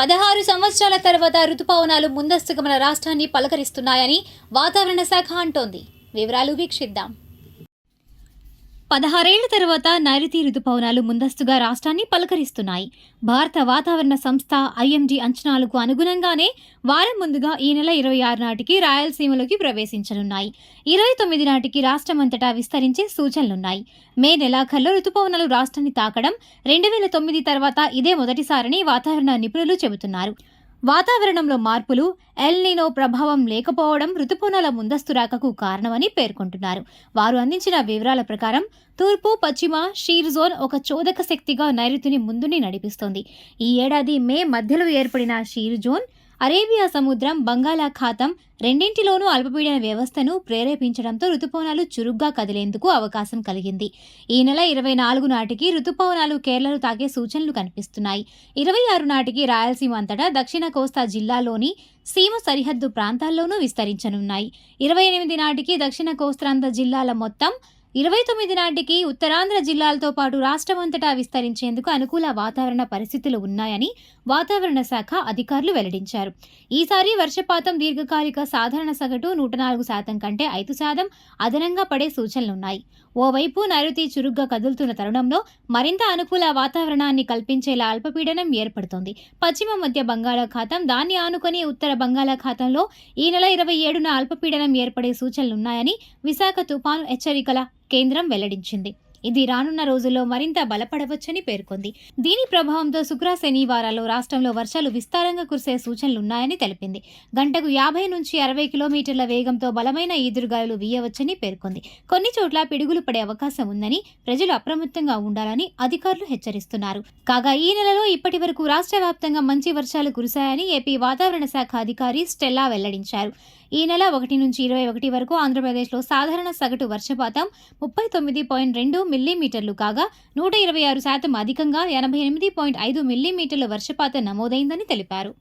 పదహారు సంవత్సరాల తర్వాత రుతుపవనాలు ముందస్తుగా మన రాష్ట్రాన్ని పలకరిస్తున్నాయని వాతావరణ శాఖ అంటోంది. వివరాలు వీక్షిద్దాం. పదహారేళ్ళ తర్వాత నైరుతి రుతుపవనాలు ముందస్తుగా రాష్ట్రాన్ని పలకరిస్తున్నాయి. భారత వాతావరణ సంస్థ ఐఎండీ అంచనాలకు అనుగుణంగానే వారం ముందుగా ఈ నెల ఇరవై ఆరు నాటికి రాయలసీమలోకి ప్రవేశించనున్నాయి. ఇరవై తొమ్మిది నాటికి రాష్ట్రమంతటా విస్తరించే సూచనలున్నాయి. మే నెలాఖరులో రుతుపవనాలు రాష్ట్రాన్ని తాకడం రెండు వేల తొమ్మిది తర్వాత ఇదే మొదటిసారని వాతావరణ నిపుణులు చెబుతున్నారు. వాతావరణంలో మార్పులు ఎల్నినో ప్రభావం లేకపోవడం ఋతుపవనాల ముందస్తు రాకకు కారణమని పేర్కొంటున్నారు. వారు అందించిన వివరాల ప్రకారం తూర్పు పశ్చిమ షీర్ జోన్ ఒక చోదక శక్తిగా నైరుతిని ముందుని నడిపిస్తోంది. ఈ ఏడాది మే మధ్యలో ఏర్పడిన షీర్ జోన్ అరేబియా సముద్రం బంగాళాఖాతం రెండింటిలోనూ అల్పపీడన వ్యవస్థను ప్రేరేపించడంతో రుతుపవనాలు చురుగ్గా కదిలేందుకు అవకాశం కలిగింది. ఈ నెల ఇరవై నాలుగు నాటికి రుతుపవనాలు కేరళను తాకే సూచనలు కనిపిస్తున్నాయి. ఇరవై ఆరు నాటికి రాయలసీమ అంతటా దక్షిణ కోస్తా జిల్లాలోని సీమ సరిహద్దు ప్రాంతాల్లోనూ విస్తరించనున్నాయి. ఇరవై ఎనిమిది నాటికి దక్షిణ కోస్తాంధ్ర జిల్లాల మొత్తం ఇరవై తొమ్మిది నాటికి ఉత్తరాంధ్ర జిల్లాలతో పాటు రాష్ట్రమంతటా విస్తరించేందుకు అనుకూల వాతావరణ పరిస్థితులు ఉన్నాయని వాతావరణ శాఖ అధికారులు వెల్లడించారు. ఈసారి వర్షపాతం దీర్ఘకాలిక సాధారణ సగటు నూట నాలుగు శాతం కంటే ఐదు శాతం అదనంగా పడే సూచనలున్నాయి ఓవైపు నైరుతి చురుగ్గా కదులుతున్న తరుణంలో మరింత అనుకూల వాతావరణాన్ని కల్పించేలా అల్పపీడనం ఏర్పడుతోంది. పశ్చిమ మధ్య బంగాళాఖాతం దాన్ని ఆనుకొని ఉత్తర బంగాళాఖాతంలో ఈ నెల ఇరవై ఏడున అల్పపీడనం ఏర్పడే సూచనలున్నాయని విశాఖ తుపాను హెచ్చరికల కేంద్రం వెల్లడించింది. ఇది రానున్న రోజుల్లో మరింత బలపడవచ్చని పేర్కొంది. దీని ప్రభావంతో శుక్ర శనివారాల్లో రాష్ట్రంలో వర్షాలు విస్తారంగా కురిసే సూచనలున్నాయని తెలిపింది. గంటకు యాభై నుంచి అరవై కిలోమీటర్ల వేగంతో బలమైన ఈదురుగాలులు వీయవచ్చని పేర్కొంది. కొన్ని చోట్ల పిడుగులు పడే అవకాశం ఉందని ప్రజలు అప్రమత్తంగా ఉండాలని అధికారులు హెచ్చరిస్తున్నారు. కాగా ఈ నెలలో ఇప్పటి వరకు రాష్ట్ర వ్యాప్తంగా మంచి వర్షాలు కురిశాయని ఏపీ వాతావరణ శాఖ అధికారి స్టెల్లా వెల్లడించారు. ఈ నెల ఒకటి నుంచి ఇరవై ఒకటి వరకు ఆంధ్రప్రదేశ్లో సాధారణ సగటు వర్షపాతం ముప్పై తొమ్మిది పాయింట్ రెండు మిల్లీమీటర్లు కాగా నూట ఇరవై ఆరు శాతం అధికంగా ఎనభై ఎనిమిది పాయింట్ ఐదు మిల్లీమీటర్ల వర్షపాతం నమోదైందని తెలిపారు.